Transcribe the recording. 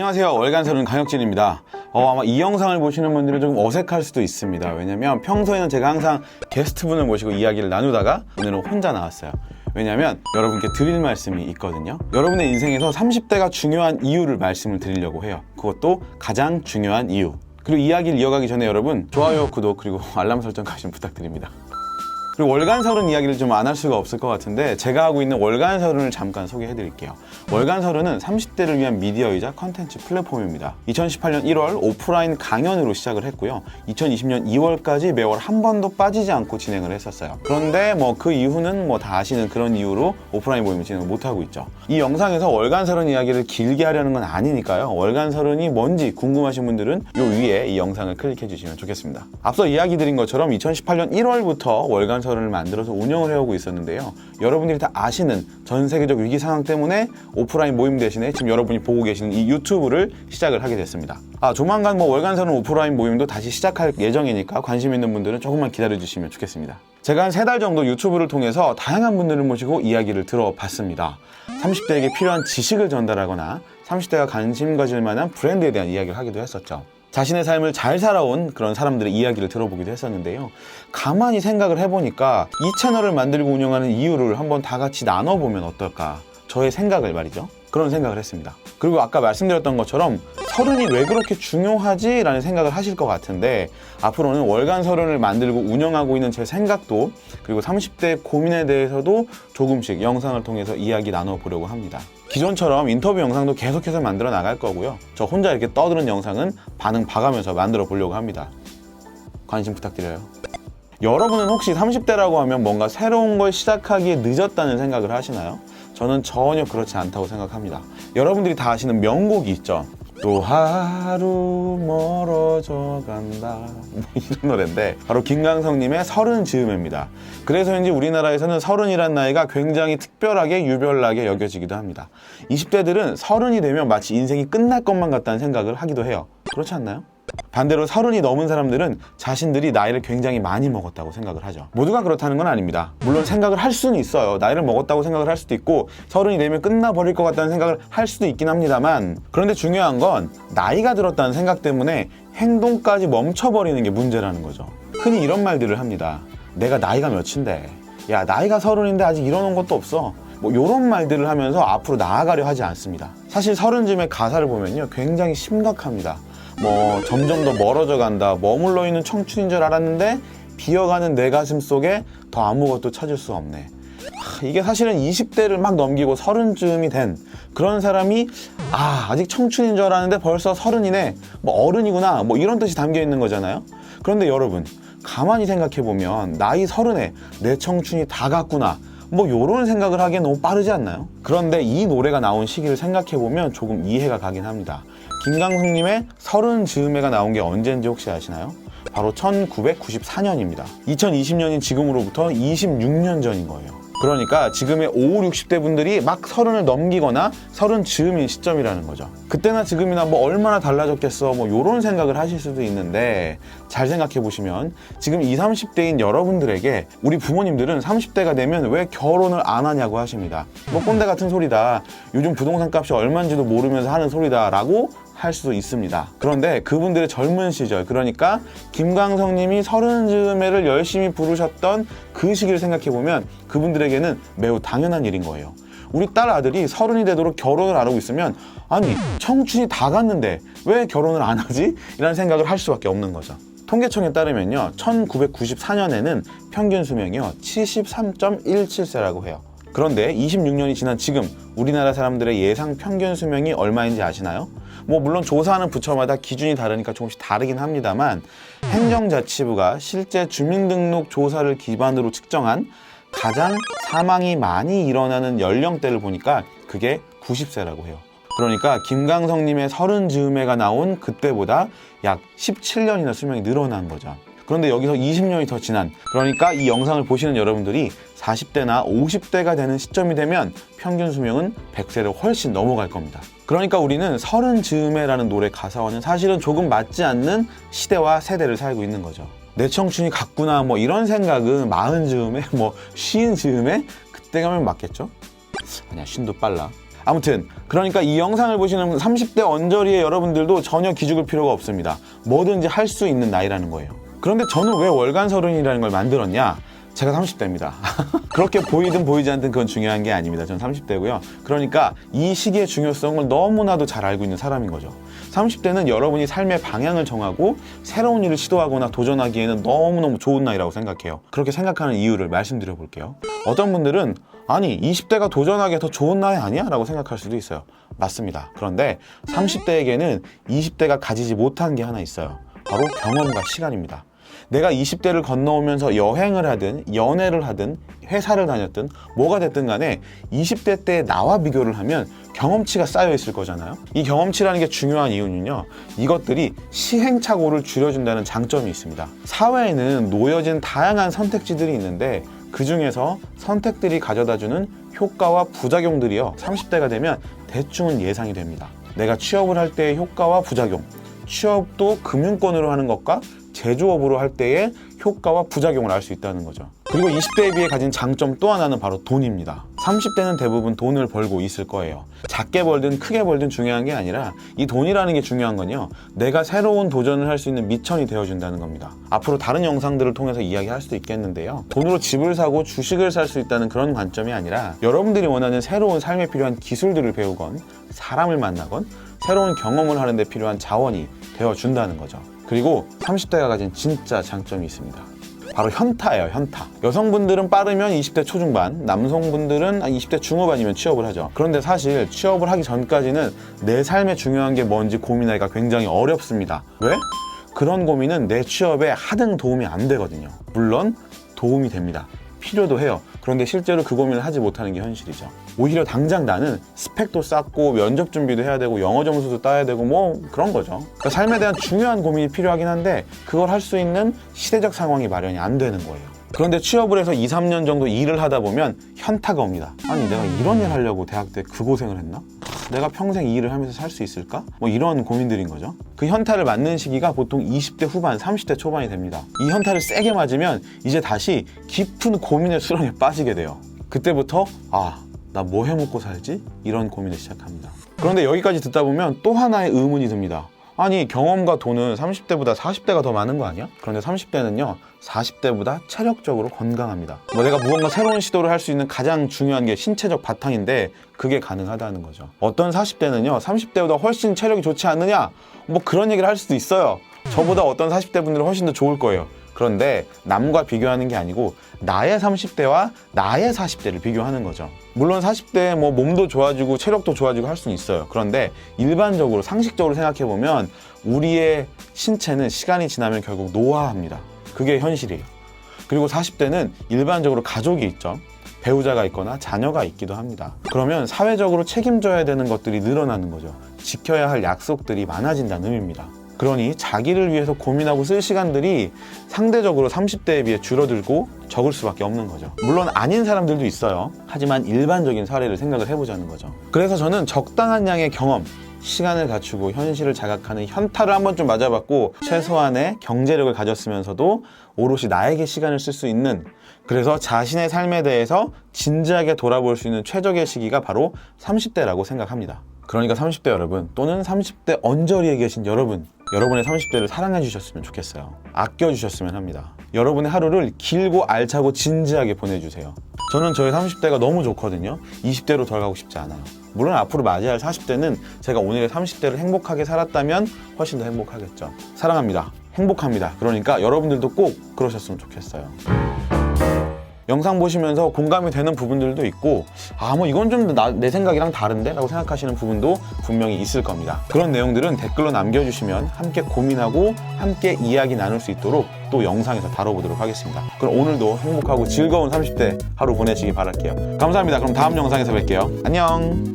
안녕하세요. 월간설은 강혁진입니다. 어, 아마 이 영상을 보시는 분들은 조금 어색할 수도 있습니다. 왜냐면 평소에는 제가 항상 게스트분을 모시고 이야기를 나누다가 오늘은 혼자 나왔어요. 왜냐면 여러분께 드릴 말씀이 있거든요. 여러분의 인생에서 30대가 중요한 이유를 말씀을 드리려고 해요. 그것도 가장 중요한 이유. 그리고 이야기를 이어가기 전에 여러분 좋아요, 구독 그리고 알람 설정까지 좀 부탁드립니다. 그리고 월간 서른 이야기를 좀 안 할 수가 없을 것 같은데 제가 하고 있는 월간 서른을 잠깐 소개해 드릴게요. 월간 서른은 30대를 위한 미디어이자 컨텐츠 플랫폼입니다. 2018년 1월 오프라인 강연으로 시작을 했고요. 2020년 2월까지 매월 한 번도 빠지지 않고 진행을 했었어요. 그런데 뭐 그 이후는 뭐 다 아시는 그런 이유로 오프라인 모임을 진행을 못 하고 있죠. 이 영상에서 월간 서른 이야기를 길게 하려는 건 아니니까요. 월간 서른이 뭔지 궁금하신 분들은 요 위에 이 영상을 클릭해 주시면 좋겠습니다. 앞서 이야기 드린 것처럼 2018년 1월부터 월간 서른 을 만들어서 운영을 해오고 있었는데요. 여러분들이 다 아시는 전 세계적 위기 상황 때문에 오프라인 모임 대신에 지금 여러분이 보고 계시는 이 유튜브를 시작을 하게 됐습니다. 아, 조만간 뭐 월간 서른 오프라인 모임도 다시 시작할 예정이니까 관심 있는 분들은 조금만 기다려 주시면 좋겠습니다. 제가 한 세 달 정도 유튜브를 통해서 다양한 분들을 모시고 이야기를 들어봤습니다. 30대에게 필요한 지식을 전달하거나 30대가 관심 가질 만한 브랜드에 대한 이야기를 하기도 했었죠. 자신의 삶을 잘 살아온 그런 사람들의 이야기를 들어보기도 했었는데요. 가만히 생각을 해보니까 이 채널을 만들고 운영하는 이유를 한번 다 같이 나눠보면 어떨까. 저의 생각을 말이죠. 그런 생각을 했습니다. 그리고 아까 말씀드렸던 것처럼 서른이 왜 그렇게 중요하지? 라는 생각을 하실 것 같은데 앞으로는 월간 서른을 만들고 운영하고 있는 제 생각도 그리고 30대 고민에 대해서도 조금씩 영상을 통해서 이야기 나눠보려고 합니다. 기존처럼 인터뷰 영상도 계속해서 만들어 나갈 거고요. 저 혼자 이렇게 떠드는 영상은 반응 봐가면서 만들어 보려고 합니다. 관심 부탁드려요. 여러분은 혹시 30대라고 하면 뭔가 새로운 걸 시작하기에 늦었다는 생각을 하시나요? 저는 전혀 그렇지 않다고 생각합니다. 여러분들이 다 아시는 명곡이 있죠. 또 하루 멀어져 간다 뭐 이런 노래인데 바로 김강성님의 서른 즈음입니다. 그래서인지 우리나라에서는 서른이란 나이가 굉장히 특별하게 유별나게 여겨지기도 합니다. 20대들은 서른이 되면 마치 인생이 끝날 것만 같다는 생각을 하기도 해요. 그렇지 않나요? 반대로 서른이 넘은 사람들은 자신들이 나이를 굉장히 많이 먹었다고 생각을 하죠. 모두가 그렇다는 건 아닙니다. 물론 생각을 할 수는 있어요. 나이를 먹었다고 생각을 할 수도 있고 서른이 되면 끝나버릴 것 같다는 생각을 할 수도 있긴 합니다만 그런데 중요한 건 나이가 들었다는 생각 때문에 행동까지 멈춰버리는 게 문제라는 거죠. 흔히 이런 말들을 합니다. 내가 나이가 몇인데 야 나이가 서른인데 아직 이뤄놓은 것도 없어. 뭐 이런 말들을 하면서 앞으로 나아가려 하지 않습니다. 사실 서른쯤의 가사를 보면요 굉장히 심각합니다. 뭐 점점 더 멀어져 간다. 머물러 있는 청춘인 줄 알았는데 비어가는 내 가슴 속에 더 아무것도 찾을 수 없네. 하, 이게 사실은 20대를 막 넘기고 서른쯤이 된 그런 사람이 아 아직 청춘인 줄 알았는데 벌써 서른이네 뭐 어른이구나 뭐 이런 뜻이 담겨 있는 거잖아요. 그런데 여러분 가만히 생각해 보면 나이 서른에 내 청춘이 다 갔구나 뭐 요런 생각을 하기엔 너무 빠르지 않나요? 그런데 이 노래가 나온 시기를 생각해 보면 조금 이해가 가긴 합니다. 김강숙님의 서른 즈음에가 나온 게 언제인지 혹시 아시나요? 바로 1994년입니다. 2020년인 지금으로부터 26년 전인 거예요. 그러니까 지금의 5, 60대 분들이 막 서른을 넘기거나 서른 즈음인 시점이라는 거죠. 그때나 지금이나 뭐 얼마나 달라졌겠어 뭐 요런 생각을 하실 수도 있는데 잘 생각해 보시면 지금 20, 30대인 여러분들에게 우리 부모님들은 30대가 되면 왜 결혼을 안 하냐고 하십니다. 뭐 꼰대 같은 소리다. 요즘 부동산 값이 얼마인지도 모르면서 하는 소리다라고 할 수도 있습니다. 그런데 그분들의 젊은 시절, 그러니까 김광석 님이 서른 즈음에를 열심히 부르셨던 그 시기를 생각해 보면 그분들에게는 매우 당연한 일인 거예요. 우리 딸 아들이 서른이 되도록 결혼을 안 하고 있으면 아니 청춘이 다 갔는데 왜 결혼을 안 하지? 이라는 생각을 할 수밖에 없는 거죠. 통계청에 따르면요, 1994년에는 평균 수명이요 73.17세라고 해요. 그런데 26년이 지난 지금 우리나라 사람들의 예상 평균 수명이 얼마인지 아시나요? 뭐 물론 조사하는 부처마다 기준이 다르니까 조금씩 다르긴 합니다만 행정자치부가 실제 주민등록 조사를 기반으로 측정한 가장 사망이 많이 일어나는 연령대를 보니까 그게 90세라고 해요. 그러니까 김강성님의 서른 즈음에가 나온 그때보다 약 17년이나 수명이 늘어난 거죠. 그런데 여기서 20년이 더 지난 그러니까 이 영상을 보시는 여러분들이 40대나 50대가 되는 시점이 되면 평균 수명은 100세를 훨씬 넘어갈 겁니다. 그러니까 우리는 서른 즈음에라는 노래 가사와는 사실은 조금 맞지 않는 시대와 세대를 살고 있는 거죠. 내 청춘이 갔구나 뭐 이런 생각은 마흔 즈음에 뭐 쉬인 즈음에 그때 가면 맞겠죠? 아니야 쉰도 빨라. 아무튼 그러니까 이 영상을 보시는 30대 언저리의 여러분들도 전혀 기죽을 필요가 없습니다. 뭐든지 할 수 있는 나이라는 거예요. 그런데 저는 왜 월간 서른이라는 걸 만들었냐? 제가 30대입니다. 그렇게 보이든 보이지 않든 그건 중요한 게 아닙니다. 저는 30대고요. 그러니까 이 시기의 중요성을 너무나도 잘 알고 있는 사람인 거죠. 30대는 여러분이 삶의 방향을 정하고 새로운 일을 시도하거나 도전하기에는 너무너무 좋은 나이라고 생각해요. 그렇게 생각하는 이유를 말씀드려 볼게요. 어떤 분들은 아니 20대가 도전하기에 더 좋은 나이 아니야? 라고 생각할 수도 있어요. 맞습니다. 그런데 30대에게는 20대가 가지지 못한 게 하나 있어요. 바로 경험과 시간입니다. 내가 20대를 건너오면서 여행을 하든 연애를 하든 회사를 다녔든 뭐가 됐든 간에 20대 때 나와 비교를 하면 경험치가 쌓여 있을 거잖아요. 이 경험치라는 게 중요한 이유는요. 이것들이 시행착오를 줄여준다는 장점이 있습니다. 사회에는 놓여진 다양한 선택지들이 있는데 그 중에서 선택들이 가져다주는 효과와 부작용들이요. 30대가 되면 대충은 예상이 됩니다. 내가 취업을 할 때의 효과와 부작용, 취업도 금융권으로 하는 것과 제조업으로 할 때의 효과와 부작용을 알 수 있다는 거죠. 그리고 20대에 비해 가진 장점 또 하나는 바로 돈입니다. 30대는 대부분 돈을 벌고 있을 거예요. 작게 벌든 크게 벌든 중요한 게 아니라 이 돈이라는 게 중요한 건요. 내가 새로운 도전을 할 수 있는 미천이 되어준다는 겁니다. 앞으로 다른 영상들을 통해서 이야기할 수도 있겠는데요. 돈으로 집을 사고 주식을 살 수 있다는 그런 관점이 아니라 여러분들이 원하는 새로운 삶에 필요한 기술들을 배우건 사람을 만나건 새로운 경험을 하는 데 필요한 자원이 되어준다는 거죠. 그리고 30대가 가진 진짜 장점이 있습니다. 바로 현타예요, 현타. 여성분들은 빠르면 20대 초중반, 남성분들은 20대 중후반 아니면 취업을 하죠. 그런데 사실 취업을 하기 전까지는 내 삶에 중요한 게 뭔지 고민하기가 굉장히 어렵습니다. 왜? 그런 고민은 내 취업에 하등 도움이 안 되거든요. 물론 도움이 됩니다. 필요도 해요. 그런데 실제로 그 고민을 하지 못하는 게 현실이죠. 오히려 당장 나는 스펙도 쌓고 면접 준비도 해야 되고 영어 점수도 따야 되고 뭐 그런 거죠. 그러니까 삶에 대한 중요한 고민이 필요하긴 한데 그걸 할 수 있는 시대적 상황이 마련이 안 되는 거예요. 그런데 취업을 해서 2, 3년 정도 일을 하다 보면 현타가 옵니다. 아니 내가 이런 일 하려고 대학 때 그 고생을 했나? 내가 평생 이 일을 하면서 살 수 있을까? 뭐 이런 고민들인 거죠. 그 현타를 맞는 시기가 보통 20대 후반, 30대 초반이 됩니다. 이 현타를 세게 맞으면 이제 다시 깊은 고민의 수렁에 빠지게 돼요. 그때부터 아, 나 뭐 해먹고 살지? 이런 고민을 시작합니다. 그런데 여기까지 듣다 보면 또 하나의 의문이 듭니다. 아니 경험과 돈은 30대보다 40대가 더 많은 거 아니야? 그런데 30대는요 40대보다 체력적으로 건강합니다. 뭐 내가 무언가 새로운 시도를 할 수 있는 가장 중요한 게 신체적 바탕인데 그게 가능하다는 거죠. 어떤 40대는요 30대보다 훨씬 체력이 좋지 않느냐? 뭐 그런 얘기를 할 수도 있어요. 저보다 어떤 40대 분들은 훨씬 더 좋을 거예요. 그런데 남과 비교하는 게 아니고 나의 30대와 나의 40대를 비교하는 거죠. 물론 40대에 뭐 몸도 좋아지고 체력도 좋아지고 할 수는 있어요. 그런데 일반적으로 상식적으로 생각해 보면 우리의 신체는 시간이 지나면 결국 노화합니다. 그게 현실이에요. 그리고 40대는 일반적으로 가족이 있죠. 배우자가 있거나 자녀가 있기도 합니다. 그러면 사회적으로 책임져야 되는 것들이 늘어나는 거죠. 지켜야 할 약속들이 많아진다는 의미입니다. 그러니 자기를 위해서 고민하고 쓸 시간들이 상대적으로 30대에 비해 줄어들고 적을 수밖에 없는 거죠. 물론 아닌 사람들도 있어요. 하지만 일반적인 사례를 생각을 해보자는 거죠. 그래서 저는 적당한 양의 경험, 시간을 갖추고 현실을 자각하는 현타를 한번 좀 맞아봤고 최소한의 경제력을 가졌으면서도 오롯이 나에게 시간을 쓸 수 있는 그래서 자신의 삶에 대해서 진지하게 돌아볼 수 있는 최적의 시기가 바로 30대라고 생각합니다. 그러니까 30대 여러분 또는 30대 언저리에 계신 여러분 여러분의 30대를 사랑해 주셨으면 좋겠어요. 아껴 주셨으면 합니다. 여러분의 하루를 길고 알차고 진지하게 보내주세요. 저는 저의 30대가 너무 좋거든요. 20대로 돌아가고 싶지 않아요. 물론 앞으로 맞이할 40대는 제가 오늘의 30대를 행복하게 살았다면 훨씬 더 행복하겠죠. 사랑합니다. 행복합니다. 그러니까 여러분들도 꼭 그러셨으면 좋겠어요. 영상 보시면서 공감이 되는 부분들도 있고 아 뭐 이건 좀 내 생각이랑 다른데? 라고 생각하시는 부분도 분명히 있을 겁니다. 그런 내용들은 댓글로 남겨주시면 함께 고민하고 함께 이야기 나눌 수 있도록 또 영상에서 다뤄보도록 하겠습니다. 그럼 오늘도 행복하고 즐거운 30대 하루 보내시기 바랄게요. 감사합니다. 그럼 다음 영상에서 뵐게요. 안녕